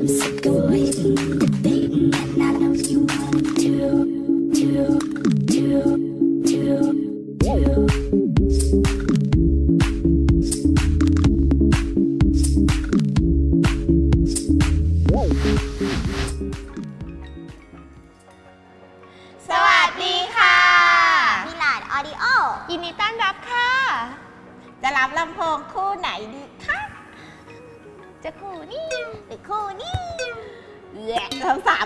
I'm sick of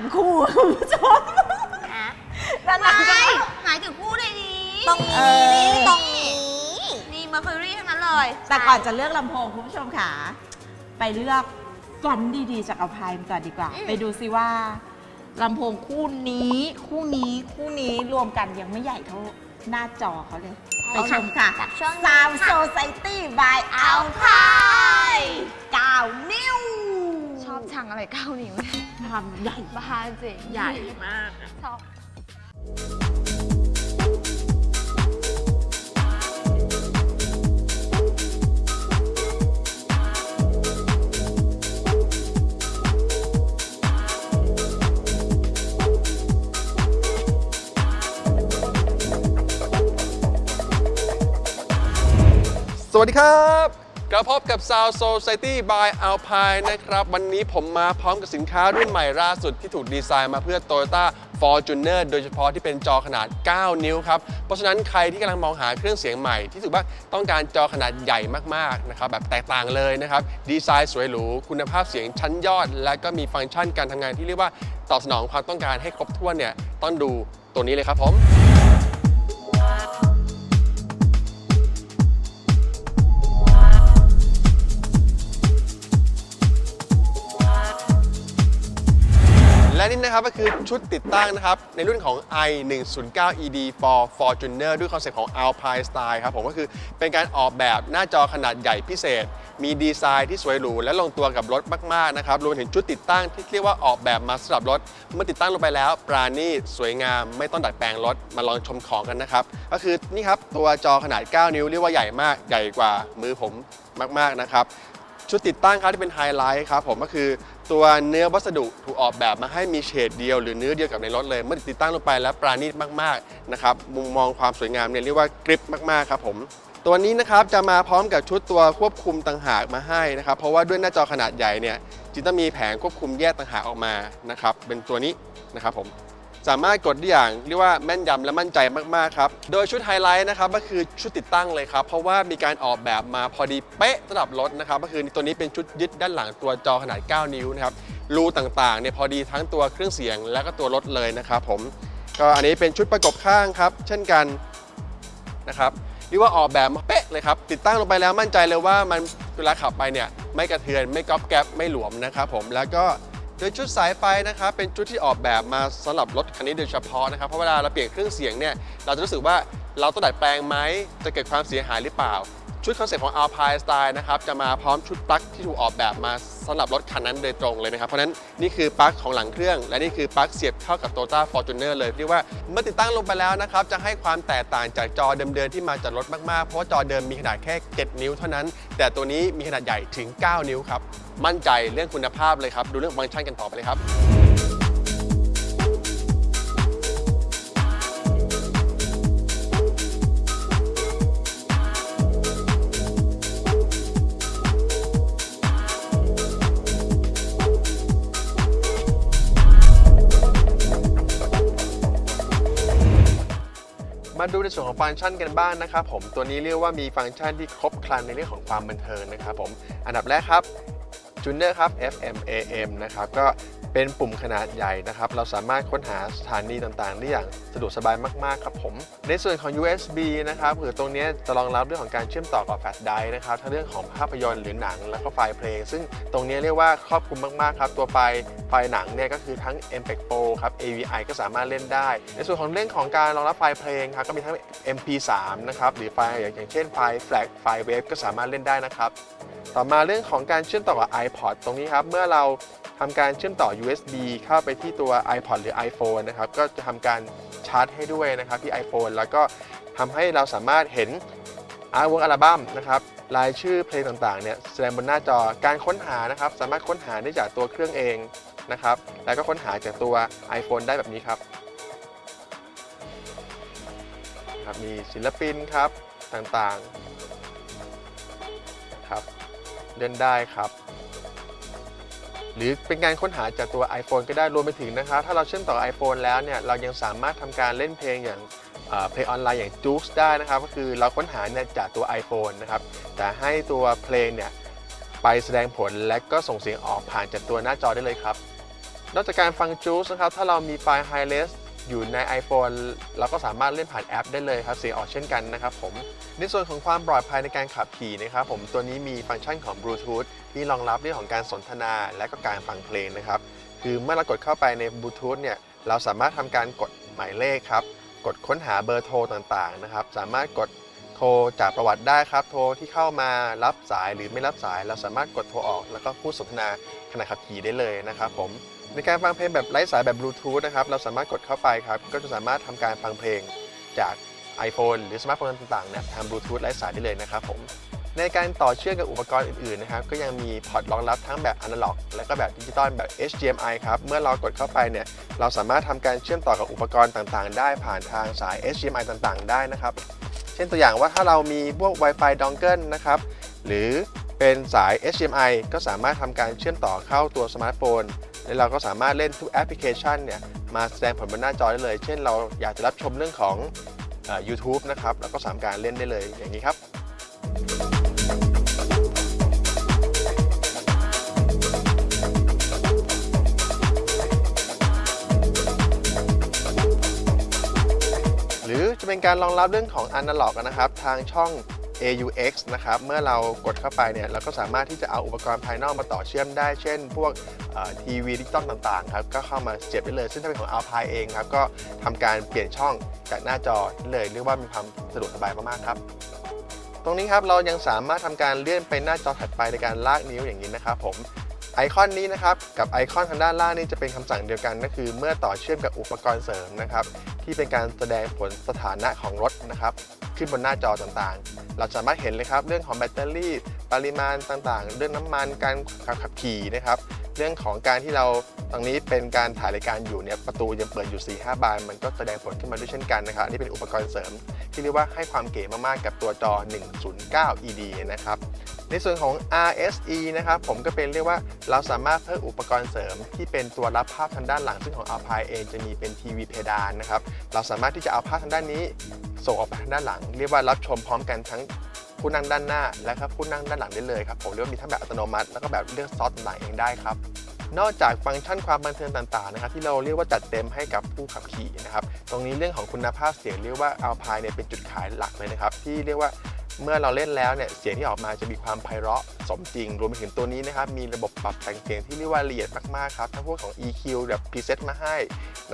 ามคู่คุณผู้ชมนะแล้วหลังจากไม่นั้นหมายถึงคู่ในนี้ตรงเอนี้อ ตรงนี้นี่มาคุรี่ทั้งนั้นเลยแต่ก่อนจะเลือกลำโพงคุณผู้ชมค่ะ ไปเลือกฟอนต์ดีๆจากอภัยก่อนดีกว่า ไปดูซิว่าลำโพงคู่นี้ คู่นี้ คู่นี้รวมกันยังไม่ใหญ่เท่าหน้าจอเขาเลย ไปชมค่ะ จากช่วง Sound Society by Alpine 9นิ้วช อบชังอะไรเก้านิ้วเนี่ยความใหญ่บ้าจริงใหญ่มากชอบ สวัสดีครับ กลับพบกับ Sound Society by Alpine นะครับ วันนี้ผมมาพร้อมกับสินค้ารุ่นใหม่ล่าสุดที่ถูกดีไซน์มาเพื่อ Toyota Fortuner โดยเฉพาะที่เป็นจอขนาด 9 นิ้วครับ เพราะฉะนั้นใครที่กำลังมองหาเครื่องเสียงใหม่ที่รู้สึกว่าต้องการจอขนาดใหญ่มากๆนะครับแบบแตกต่างเลยนะครับดีไซน์สวยหรูคุณภาพเสียงชั้นยอด และก็มีฟังก์ชันการทำงานที่เรียกว่าตอบสนองความต้องการให้ครบถ้วนเนี่ยต้องดูตัวนี้เลยครับผม นี่นะครับก็คือชุดติดตั้งนะครับ ในรุ่นของ i 1 0 9 ed for Fortuner ด้วยคอนเซ็ปต์ของ Alpine Style ครับผมก็คือเป็นการออกแบบหน้าจอขนาดใหญ่พิเศษ มีดีไซน์ที่สวยหรู และลงตัวกับรถมาก ๆ นะครับ รวมถึงชุดติดตั้งที่เรียกว่าออกแบบมาสำหรับรถ เมื่อติดตั้งลงไปแล้ว ปราณีตสวยงามไม่ต้องดัดแปลงรถมาลองชมของกันนะครับ ก็คือนี่ครับตัวจอขนาด 9 นิ้วเรียกว่าใหญ่มากใหญ่กว่ามือผมมาก ๆ นะครับ ชุดติดตั้งครับที่เป็นไฮไลท์ครับผมก็คือตัวเนื้อวัสดุถูกออกแบบมาให้มีเฉดเดียวหรือเนื้อเดียวกับในรถเลย เมื่อติดตั้งลงไปแล้วปราณีตมากๆนะครับมุมมองความสวยงามเนี่ยเรียกว่ากริปมากๆครับผมตัวนี้นะครับจะมาพร้อมกับชุดตัวควบคุมต่างหากมาให้นะครับเพราะว่าด้วยหน้าจอขนาดใหญ่เนี่ยจึงต้องมีแผงควบคุมแยกต่างหากออกมานะครับเป็นตัวนี้นะครับผม สามารถกดได้อย่างเรียกว่าแม่นยำและมั่นใจมากๆครับ โดยชุดไฮไลท์นะครับก็คือชุดติดตั้งเลยครับ เพราะว่ามีการออกแบบมาพอดีเป๊ะสำหรับรถนะครับก็คือตัวนี้เป็นชุดยึดด้านหลังตัวจอขนาด 9 นิ้วนะครับรูต่างๆเนี่ยพอดีทั้งตัวเครื่องเสียงและก็ตัวรถเลยนะครับผมก็อันนี้เป็นชุดประกบข้างครับ เช่นกันนะครับเรียกว่าออกแบบมาเป๊ะเลยครับ ติดตั้งลงไปแล้วมั่นใจเลยว่ามันเวลาขับไปเนี่ยไม่กระเทือนไม่ก๊อบแก๊บไม่หลวมนะครับผมแล้วก็ โดยชุดสายไฟนะครับเป็นชุดที่ออกแบบมาสำหรับรถคันนี้โดยเฉพาะนะครับเพราะเวลาเราเปลี่ยนเครื่องเสียงเนี่ยเราจะรู้สึกว่าเราต้องดัดแปลงไหมจะเกิดความเสียหายหรือเปล่า ชุดคอนเซ็ปต์ของ Alpine Style นะครับจะมาพร้อมชุดปลั๊กที่ถูกออกแบบมาสำหรับรถคันนั้นโดยตรงเลยนะครับ เพราะฉะนั้นนี่คือปลั๊กของหลังเครื่อง และนี่คือปลั๊กเสียบเข้ากับ Toyota Fortuner เลยเรียกว่าเมื่อติดตั้งลงไปแล้วนะครับจะให้ความแตกต่างจากจอเดิมๆที่มาจากรถมากๆ เพราะว่าจอเดิมมีขนาดแค่ 7 นิ้วเท่านั้น แต่ตัวนี้มีขนาดใหญ่ถึง 9 นิ้วครับมั่นใจเรื่องคุณภาพเลยครับดูเรื่องฟังก์ชันกันต่อไปเลยครับ มาดูในส่วนของฟังก์ชันกันบ้างนะครับผมตัวนี้เรียกว่ามีฟังก์ชันที่ครบครันในเรื่องของความบันเทิงนะครับผมอันดับแรกครับ จูเนอร์ครับ FM AM นะครับก็เป็นปุ่มขนาดใหญ่นะครับ เราสามารถค้นหาสถานีต่างๆ ได้อย่างสะดวกสบายมาก ๆ ครับผม ในส่วนของ USB นะครับคือตรงนี้จะรองรับเรื่องของการเชื่อมต่อกับแฟลชไดร์นะครับ ทั้งเรื่องของภาพยนตร์หรือหนังแล้วก็ไฟล์เพลง ซึ่งตรงนี้เรียกว่าครอบคลุมมาก ๆ ครับ ตัวไฟล์ไฟล์หนังเนี่ยก็คือทั้ง MPEG Pro ครับ AVI ก็สามารถเล่นได้ ในส่วนของเรื่องของการรองรับไฟล์เพลงครับก็มีทั้ง MP3 นะครับหรือไฟล์อย่างเช่นไฟล์ FLAC ไฟล์เวฟก็สามารถเล่นได้นะครับต่อมาเรื่องของการเชื่อมต่อกับ iPod ตรงนี้ครับ เมื่อเราทำการเชื่อมต่อ USB เข้าไปที่ตัว iPod หรือ iPhone นะครับ ก็จะทำการชาร์จให้ด้วยนะครับที่ iPhone แล้วก็ทำให้เราสามารถเห็นอาร์ตเวิร์กอัลบั้มนะครับรายชื่อเพลงต่างๆเนี่ยแสดงบนหน้าจอการค้นหานะครับ สามารถค้นหาได้จากตัวเครื่องเองนะครับ แล้วก็ค้นหาจากตัว iPhone ได้แบบนี้ครับครับมีศิลปินครับต่างๆครับเล่นได้ครับ หรือเป็นการค้นหาจากตัว iPhone ก็ได้รวมไปถึงนะครับถ้าเราเชื่อมต่อ iPhone แล้วเนี่ยเรายังสามารถทำการเล่นเพลงอย่างเพลงออนไลน์อย่าง j u ๊กได้นะครับก็คือเราค้นหาเนี่ยจากตัว iPhone นะครับแต่ให้ตัวเพลงเนี่ยไปแสดงผลและก็ส่งเสียงออกผ่านจากตัวหน้าจอได้เลยครับนอกจากการฟังจูสนะครับถ้าเรามีไฟล์ High Res อยู่ใน iPhone เราก็สามารถเล่นผ่านแอปได้เลยครับเสียงออกเช่นกันนะครับผมในส่วนของความปลอดภัยในการขับขี่นะครับผมตัวนี้มีฟังก์ชันของ Bluetooth ที่รองรับเรื่องของการสนทนาและก็การฟังเพลงนะครับคือเมื่อเรากดเข้าไปในบลูทูธเนี่ยเราสามารถทำการกดหมายเลขครับกดค้นหาเบอร์โทรต่างๆนะครับสามารถกดโทรจากประวัติได้ครับ โทรที่เข้ามารับสายหรือไม่รับสาย เราสามารถกดโทรออก แล้วก็พูดสนทนาขณะขับขี่ได้เลยนะครับผม ในการฟังเพลงแบบไร้สายแบบบลูทูธนะครับ เราสามารถกดเข้าไปครับ ก็จะสามารถทำการฟังเพลงจาก iPhone หรือสมาร์ทโฟนต่างๆเนี่ยทางบลูทูธไร้สายได้เลยนะครับผม ในการต่อเชื่อมกับอุปกรณ์อื่นๆนะครับ ก็ยังมีพอร์ตรองรับทั้งแบบอนาล็อก และก็แบบดิจิตอลแบบ HDMI ครับ เมื่อเรากดเข้าไปเนี่ย เราสามารถทำการเชื่อมต่อกับอุปกรณ์ต่างๆ ได้ผ่านทางสาย HDMI ต่างๆ ได้นะครับ เช่นตัวอย่างว่าถ้าเรามีพวก Wi-Fi dongle นะครับ หรือเป็นสาย HDMI ก็สามารถทำการเชื่อมต่อเข้าตัวสมาร์ทโฟน และเราก็สามารถเล่นทุกแอปพลิเคชันเนี่ยมาแสดงผลบนหน้าจอได้เลย เช่นเราอยากจะรับชมเรื่องของเอ่อ YouTube นะครับเราก็สามารถเล่นได้เลยอย่างนี้ครับหรือจะเป็นการรองรับเรื่องของ Analog นะครับ ทางช่อง AUX นะครับ เมื่อเรากดเข้าไปเนี่ยเราก็สามารถที่จะเอาอุปกรณ์ภายนอกมาต่อเชื่อมได้ เช่น พวกทีวีดิจิตอลต่างๆครับ ก็เข้ามาเสียบได้เลย ซึ่งถ้าเป็นของ Alpine เองครับ ก็ทำการเปลี่ยนช่องจากหน้าจอเลยเรียกว่ามีความสะดวกสบายมากๆครับตรงนี้ครับเรายังสามารถทำการเลื่อนไปหน้าจอถัดไปในการลากนิ้วอย่างนี้นะครับผม ไอคอนนี้นะครับกับไอคอนทางด้านล่างนี่จะเป็นคำสั่งเดียวกันก็คือ เมื่อต่อเชื่อมกับอุปกรณ์เสริมนะครับที่เป็นการแสดงผลสถานะของรถนะครับขึ้นบนหน้าจอต่างๆ เราสามารถเห็นเลยครับเรื่องของแบตเตอรี่ ปริมาณต่างๆ เรื่องน้ำมันการขับขี่นะครับเรื่องของการที่เราตรงนี้เป็นการถ่ายรายการอยู่เนี่ยประตูยังเปิดอยู่ 4-5 บาน มันก็แสดงผลขึ้นมาด้วยเช่นกันนะครับอันนี่เป็นอุปกรณ์เสริม ที่เรียกว่าให้ความเก๋มากๆกับตัวจอ 109 ED นะครับ ในส่วนของ RSE นะครับผมก็เป็นเรียกว่าเราสามารถเพิ่มอุปกรณ์เสริม ที่เป็นตัวรับภาพทางด้านหลัง ซึ่งของ Alpine เองจะมีเป็นทีวีเพดานนะครับเราสามารถที่จะเอาภาพทางด้านนี้ส่งออกไปทางด้านหลัง เรียกว่ารับชมพร้อมกันทั้งผู้นั่งด้านหน้า และครับผู้นั่งด้านหลังได้เลยครับผมเรียกว่ามีทั้งแบบอัตโนมัติ แล้วก็แบบเลือกซอสต่างเองได้ครับนอกจากฟังก์ชันความบันเทิงต่างๆนะครับที่เราเรียกว่าจัดเต็มให้กับผู้ขับขี่นะครับตรงนี้เรื่องของคุณภาพเสียงเรียกว่า Alpine เนี่ยเป็นจุดขายหลักเลยนะครับที่เรียกว่า เมื่อเราเล่นแล้วเนี่ยเสียงที่ออกมาจะมีความไพเราะสมจริง รวมไปถึงตัวนี้นะครับมีระบบปรับแต่งเสียงที่เรียกว่าละเอียดมากๆครับทั้งพวกของ EQ แบบพรีเซตมาให้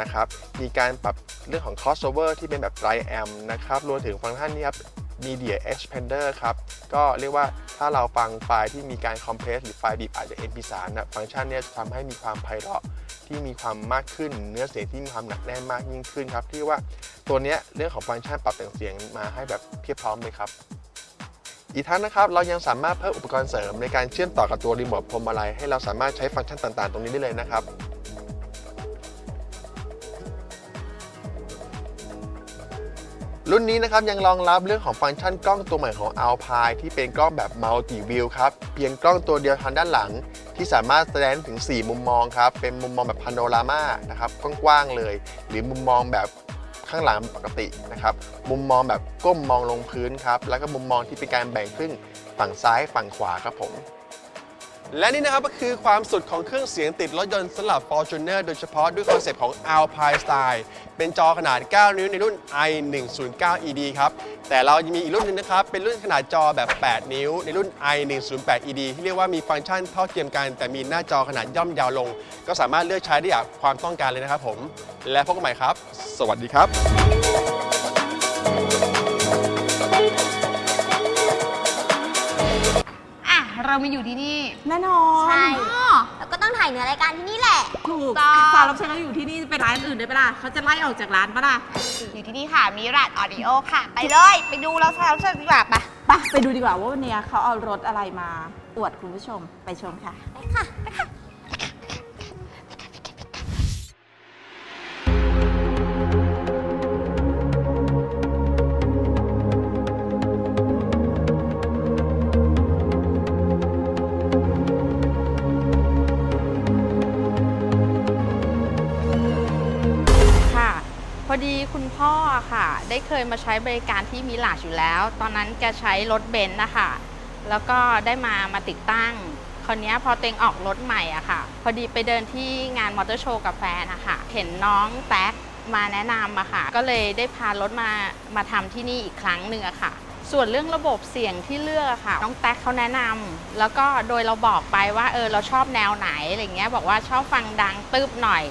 นะครับมีการปรับเรื่องของ crossover ที่เป็นแบบ dry amp นะครับรวมถึงฟังก์ชันนี้ครับ Media Expander ครับก็เรียกว่าถ้าเราฟังไฟล์ที่มีการ compress หรือไฟล์บีบอาจจะ MP3 นะฟังก์ชันนี้จะทำให้มีความไพเราะที่มีความมากขึ้น เนื้อเสียงที่มีความหนักแน่นมากยิ่งขึ้นครับที่ว่าตัวนี้เรื่องของฟังก์ชันปรับแต่งเสียงมาให้แบบเพียบพร้อมเลยครับ อีกทั้งนะครับเรายังสามารถเพิ่มอุปกรณ์เสริมในการเชื่อมต่อกับตัวรีโมทพวงมาลัยให้เราสามารถใช้ฟังก์ชันต่างๆ ตรงนี้ได้เลยนะครับรุ่นนี้นะครับยังรองรับเรื่องของฟังก์ชันกล้องตัวใหม่ของ Alpine ที่เป็นกล้องแบบ Multi View ครับ เพียงกล้องตัวเดียวทางด้านหลัง ที่สามารถแสดงถึง 4 มุมมองครับ เป็นมุมมองแบบพาโนรามานะครับกว้างๆเลย หรือมุมมองแบบ ข้างหลังปกตินะครับ มุมมองแบบก้มมองลงพื้นครับ แล้วก็มุมมองที่เป็นการแบ่งครึ่งฝั่งซ้ายฝั่งขวาครับผม และนี่นะครับก็คือความสุดของเครื่องเสียงติดรถยนต์สำหรับ Fortuner โดยเฉพาะด้วยคอนเซปต์ของ Alpine Style เป็นจอขนาด 9 นิ้วในรุ่น i109 ED ครับ แต่เรายังมีอีกรุ่นหนึงนะครับ เป็นรุ่นขนาดจอแบบ 8 นิ้ว ในรุ่น i108 ED ที่เรียกว่ามีฟังก์ชันเท่าเทียมกัน แต่มีหน้าจอขนาดย่อมยาวลง ก็สามารถเลือกใช้ได้อย่างความต้องการเลยนะครับผม และพบกันใหม่ครับ สวัสดีครับ เรามาอยู่ที่นี่แน่นอนใช่อ๋อแล้วก็ต้องถ่ายเนื้อรายการที่นี่แหละ ถูกต้องสาวรับเชิญเราอยู่ที่นี่ไปร้านอื่นได้ปะล่ะเขาจะไล่ออกจากร้านปะล่ะอยู่ที่นี่ค่ะมิราดออดิโอค่ะ ไปเลย ไปดูเราเราเชิญดีกว่าปะไปไปดูดีกว่าว่าวันนี้เขาเอารถอะไรมาอวดคุณผู้ชมไปชมค่ะไปค่ะไปค่ะค่ะ ค่ะ ได้เคยมาใช้บริการที่มิลาชอยู่แล้ว ตอนนั้นแกใช้รถเบนซ์นะคะ แล้วก็ได้มามาติดตั้ง คราวนี้พอเต็งออกรถใหม่อะค่ะ พอดีไปเดินที่งานมอเตอร์โชว์กับแฟนนะคะเห็นน้องแท็กมาแนะนำอะค่ะ ก็เลยได้พารถมามาทำที่นี่อีกครั้งหนึ่งอะค่ะ ส่วนเรื่องระบบเสียงที่เลือกค่ะ น้องแท็กเขาแนะนำแล้วก็โดยเราบอกไปว่าเออเราชอบแนวไหนอะไรเงี้ยบอกว่าชอบฟังดังตึบหน่อย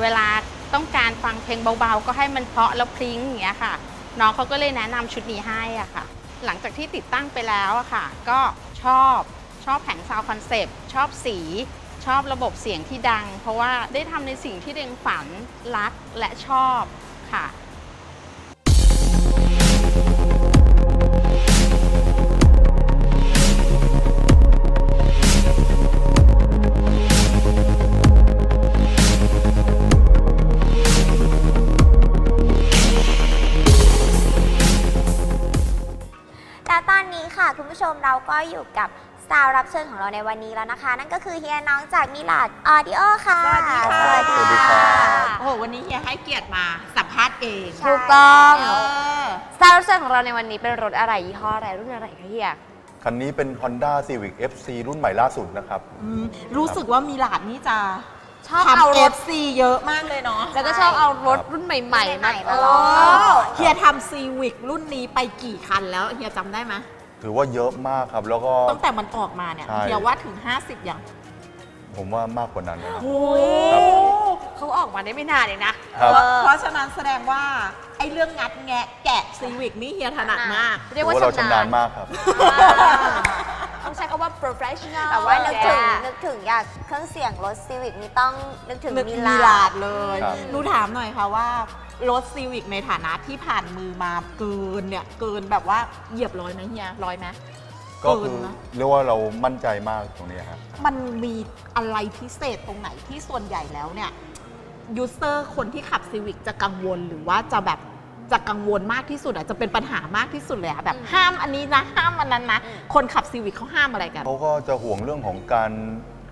เวลา ต้องการฟังเพลงเบาๆ ก็ให้มันเพาะแล้วพลิ้งอย่างเงี้ยค่ะ น้องเขาก็เลยแนะนำชุดนี้ให้อะค่ะ หลังจากที่ติดตั้งไปแล้วอะค่ะ ก็ชอบชอบแผงซาวคอนเซปต์ชอบสีชอบระบบเสียงที่ดัง เพราะว่าได้ทำในสิ่งที่เดงฝันรักและชอบค่ะ ก็อยู่กับสาวรับเชิญของเราในวันนี้แล้วนะคะ นั่นก็คือเฮียน้องจากมิลาดออดิโอค่ะสวัสดีค่ะ สวัสสวัสดีดีครัค่ะบโอ้โห วันนี้เฮียให้เกียรติมาสัมภาษณ์เองใช่ถูกต้องเออสาวรับเชิญของเราในวันนี้เป็นรถอะไรยี่ห้ออะไรรุ่นอะไรคะเฮีย คันนี้เป็น Honda Civic FC รุ่นใหม่ล่าสุดนะครับ อืมรู้สึกว่ามีหลาดนี่จะชอบเอาทำรถ FC เยอะมากเลยเนาะแล้วก็ชอบเอารถรุ่นใหม่ๆใหม่มาๆมาลโอ้องเฮียทำซีวิกรุ่นนี้ไปกี่คันแล้วเฮียจำได้ไหม ถือว่าเยอะมากครับ แล้วก็ ตั้งแต่มันออกมาเนี่ยใช่เฮียว่าถึง 50อย่างผมว่ามากกว่านั้นนะครับโอ้ยครับเขาออกมาได้ไม่นานเองนะครับเพราะฉะนั้นแสดงว่าไอ้เรื่องงัดแงะแกะซีวิกนี่เฮียถนัดมาก เรียกถือว่าว่าเราชำชำนานาญญมากครับ ต้องใช้คำว่า professional แต่ว่านึกถึงแกนึกถึงอยากเครื่องเสียงรถซีวิกนี่ต้องนึกถึงนึกมิมีลาลาดด เลยครับ หนูถามหน่อยค่ะว่ารถซีวิกในฐานะที่ผ่านมือมาเกินเนี่ย เกินแบบว่าเหยียบร้อยไหมเฮียร้อยไหม ก็คือเกินนะ เรียกว่าเรามั่นใจมากตรงนี้ครับ มันมีอะไรพิเศษตรงไหนที่ส่วนใหญ่แล้วเนี่ยยูเซอร์คนที่ขับซีวิกจะกังวลหรือว่าจะแบบ จะกังวลมากที่สุดอะจะเป็นปัญหามากที่สุดเลยอะแบบห้ามอันนี้นะห้ามอันนั้นนะ คนขับซีวิกเขาห้ามอะไรกัน เขาก็จะห่วงเรื่องของการ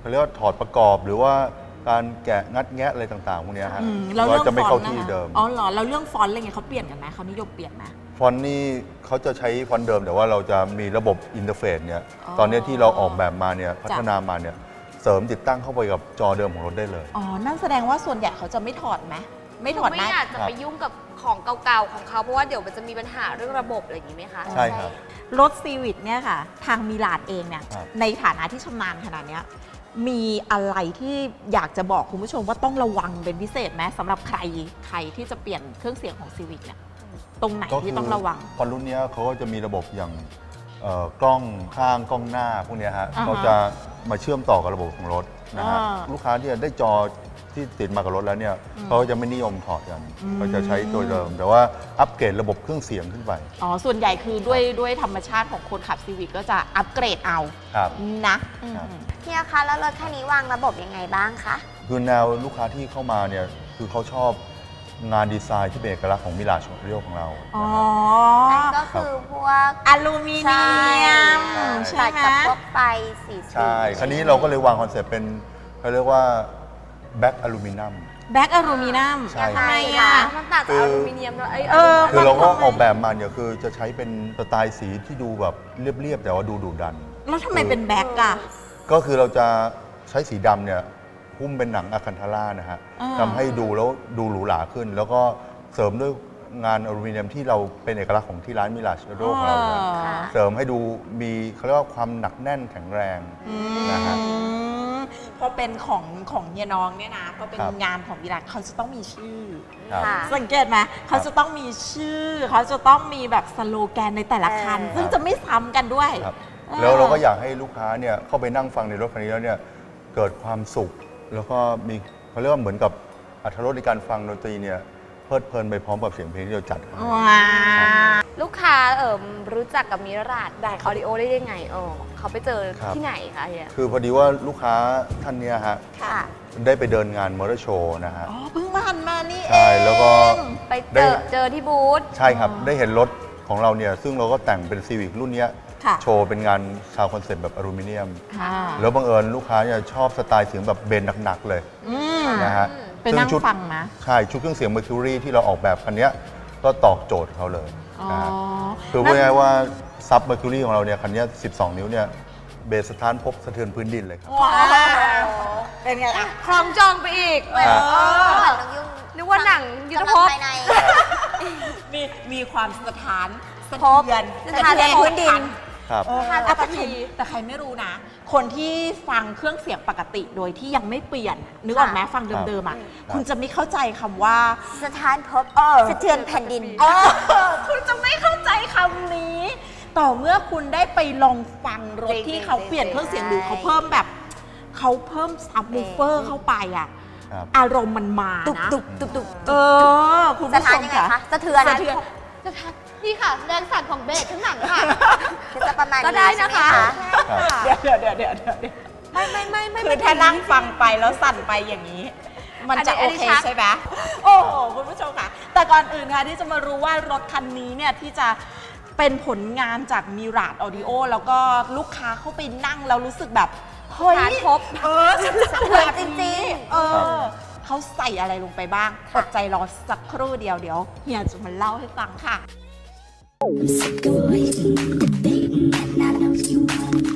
เขาเรียกว่าถอดประกอบหรือว่าการแกะงัดแงะอะไรต่างๆพวกเนี้ยฮะอืมแล้วว่าเรื่องจะไม่ฟอเข้านต์นะที่คะเดิม อ๋อเหรอแล้วเรื่องฟอนต์อะไรเงี้ยเขาเปลี่ยนกันไหมเขานิยมเปลี่ยนไหม ฟอนต์นี่เขาจะใช้ฟอนต์เดิม แต่ว่าเราจะมีระบบอินเทอร์เฟซเนี่ยอ๋อตอนนี้ที่เราออกแบบมาเนี่ยพัฒจ้ะนามาเนี่ยเสริมติดตั้งเข้าไปกับจอเดิมของรถได้เลย อ๋อ นั่นแสดงว่าส่วนใหญ่เขาจะไม่ถอดไหม ไม่ถอดไม่นะอยากจะไปยุ่งกับของเก่าๆของเขาเพราะว่าเดี๋ยวมันจะมีปัญหาเรื่องระบบอะไรอย่างนี้ไหมคะ ใช่ครับ รถซีวิ c เนี่ยค่ะ ทางมิลานเองเนี่ยครับ ในฐานะที่ชำนาญขนาดเนี้ยมีอะไรที่อยากจะบอกคุณผู้ชมว่าต้องระวังเป็นพิเศษไหมสำหรับใครใครที่จะเปลี่ยนเครื่องเสียงของซีวิ c เนี่ยตรงไหนที่ต้องระวังฟอนต์รุ่นเนี้ยเขาก็จะมีระบบอย่างเอ่อกล้องข้างกล้องหน้าพวกเนี้ยฮะอ่าฮะเขาจะมาเชื่อมต่อกับระบบของรถนะฮะอ่า ลูกค้าที่ได้จอ ที่ติดมากับรถแล้วเนี่ยอืมเขาจะไม่นิยมถอดกันอืมเขาจะใช้ตัวเดิม แต่ว่าอัปเกรดระบบเครื่องเสียงขึ้นไป อ๋อ ส่วนใหญ่คือด้วยด้วยธรรมชาติของคนขับซีวิ c ก็จะอัปเกรดเอาครับ นะครับอืมเฮียคะแล้วรถคันนี้วางระบบยังไงบ้างคะ คือแนวลูกค้าที่เข้ามาเนี่ยคือเขาชอบงานดีไซน์ที่เป็นเอกลักษณ์ของมิลาชเรียของเราอ๋อ นะฮะนั่นก็คือพวกอลูมิเนียมใช่ใช่ตัดไหม กับพวกไฟสีสี ใช่คันนี้เราก็เลยวางคอนเซ็ปต์เป็นเขาเรียกว่า แบ็กอลูมิเนียม แบ็กอลูมิเนียมใช่ ทำไมอะ มันตัดจากอลูมิเนียมแล้วไอ้เออ คือเราก็มันทำไมออกแบบมาเนี่ยคือจะใช้เป็นสไตล์สีที่ดูแบบเรียบๆแต่ว่าดูดุดัน แล้วทำไมเป็นแบ็กอะ ก็คือเราจะใช้สีดำเนี่ยหุ้มเป็นหนังอะคันทาร่านะฮะอ่า ทำให้ดูแล้วดูหรูหราขึ้น แล้วก็เสริมด้วยงานอลูมิเนียมที่เราเป็นเอกลักษณ์ของที่ร้านมิลาชโดของเราเนี่ยอ๋อเสริมให้ดูมีเขาเรียกว่าความหนักแน่นแข็งแรงนะฮะ อืม พอเป็นของของเฮียน้องเนี่ยนะพอเป็นครับงานของวิรัตเขาจะต้องมีชื่อ ครับ ค่ะ สังเกตไหมเขาจะต้องมีชื่อ เขาจะต้องมีแบบสโลแกนในแต่ละคัน เออ ซึ่งจะไม่ซ้ำกันด้วยครับออ แล้วเราก็อยากให้ลูกค้าเนี่ยเข้าไปนั่งฟังในรถคันนี้แล้วเนี่ยเกิดความสุข แล้วก็มีเขาเรียกว่าเหมือนกับอรรถรสในการฟังดนตรีเนี่ยเพลิดเพลินไปพร้อมกับเสียงเพลงที่เราจัดให้ ว้าว ลูกค้าเอ่มรู้จักกับมิราดได้อครับอดิโอได้ยังไงอ๋อเขาไปเจอครับ ที่ไหนคะเฮียคือพอดีว่าลูกค้าท่านเนี้ยฮะค่ะ ได้ไปเดินงานมอเตอร์โชว์นะฮะ อ๋อเพิ่งผ่านมานี่เอง ใช่แล้วก็ ไปได้เจอเจอที่บูธ ใช่ครับ ได้เห็นรถของเราเนี่ย ซึ่งเราก็แต่งเป็นซีวิ c รุ่นเนี้ยค่ะ โชว์เป็นงานชาวคอนเซ็ปต์แบบอลูมิเนียม ค่ะ แล้วบังเอิญลูกค้าเนี่ยชอบสไตล์เสียงแบบเบนหนักๆเลยอืม นะฮะไปนั่งซึ่ชุดฟังนะ ใช่ ชุดเครื่องเสียง Mercury ที่เราออกแบบคันเนี้ยก็ตอบโจทย์เขาเลย อ๋อนะฮะคือพูดง่ายๆว่าซับ Mercury ของเราเนี่ยคันเนี้ย12 นิ้วเนี่ยเบสสถานพบสะเทือนพื้นดินเลยครับ ว้าวเป็นไงล่ะ คลองจองไปอีกครับเออน้องยุ่งนึกว่าหนังยุทธกำลัภงพภายใน มีมีความสถานสะพบเทือนสถานพื้นดิน ครับ เอออะแต่ใครแต่ใครไม่รู้นะ คนที่ฟังเครื่องเสียงปกติโดยที่ยังไม่เปลี่ยน นึกออกไหมฟังเดิมๆอะ ครับ คุณจะไม่เข้าใจคำว่า สถานพบสะเทือนแผ่นดิน เออคุณจะไม่เข้าใจคำนี้ ต่อเมื่อคุณได้ไปลองฟังรถที่เขาเปลี่ยนเครื่องเสียงหรือเขาเพิ่มแบบ เขาเพิ่มซับวูฟเฟอร์เข้าไปอะ ครับ อารมณ์มันมาตุบนะตุบตุบตุบเออ คุณสผู้ถาชนมยังไงค่ะคะสะเทือนสะเทือนนี่ ค่ะแรงสั่นของเบสข้างหลังค่ะคือจะประมาณก็นี้ได้ใช่นะไหมคะคะครับเดี๋ยวเดี๋ยวเดี๋ยวเดี๋ยวเดี๋ยวไม่ไม่ไม่ไม่คือถ้านั่งฟังไปแล้วสั่นไปอย่างนี้ มันจะอัโอนนี้เคชัด ใช่ไหมโอ้โหคุณผู้ชมค่ะ แต่ก่อนอื่นค่ะที่จะมารู้ว่ารถคันนี้เนี่ยที่จะเป็นผลงานจากมิราดออดิโอแล้วก็ลูกค้าเข้าไปนั่งแล้วรู้สึกแบบเฮ้ยสถานพบเออฉันจะสะเทือนจริงๆ เออเขาใส่อะไรลงไปบ้างอดใจรอสักครู่เดียวเดี๋ยวเฮียจะมาเล่าให้ฟังค่ะ I'm sick of waiting, debating, and I know you want to,